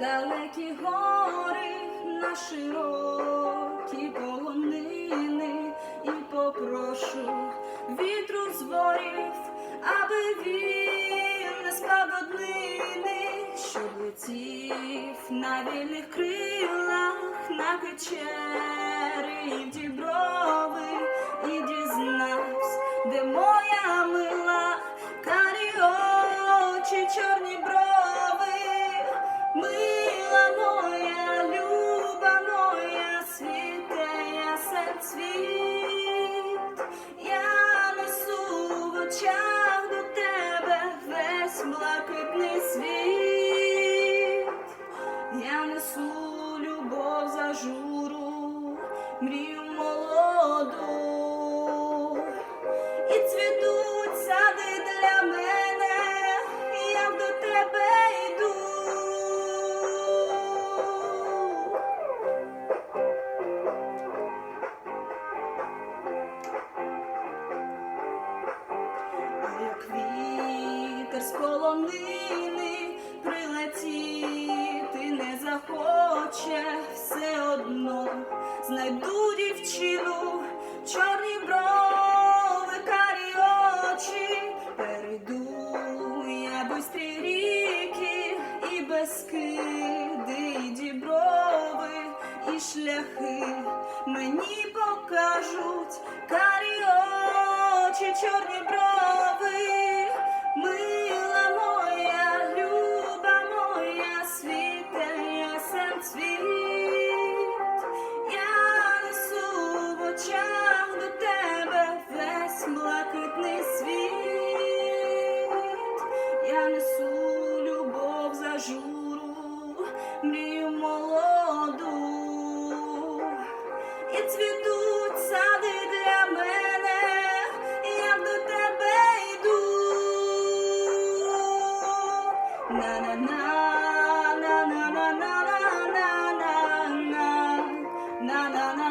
далекі гори, на широкі полонини, і попрошу вітру з аби він не спав однини, щоб летів на вільних крилах, на печери мрію молоду. І цвітуть сади для мене, і я до тебе йду. А як вітер з полонини прилетіти не захоче, все одно знайду дівчину, чорні брови, карі очі, перейду я бистрі ріки і безкиди, і діброви, і шляхи. Мені покажуть карі очі, чорні брови, мила моя, люба моя, світе ясен світ, землі молоду і цвітуть сади для мене, я до тебе йду. на на на на на на на на на на на на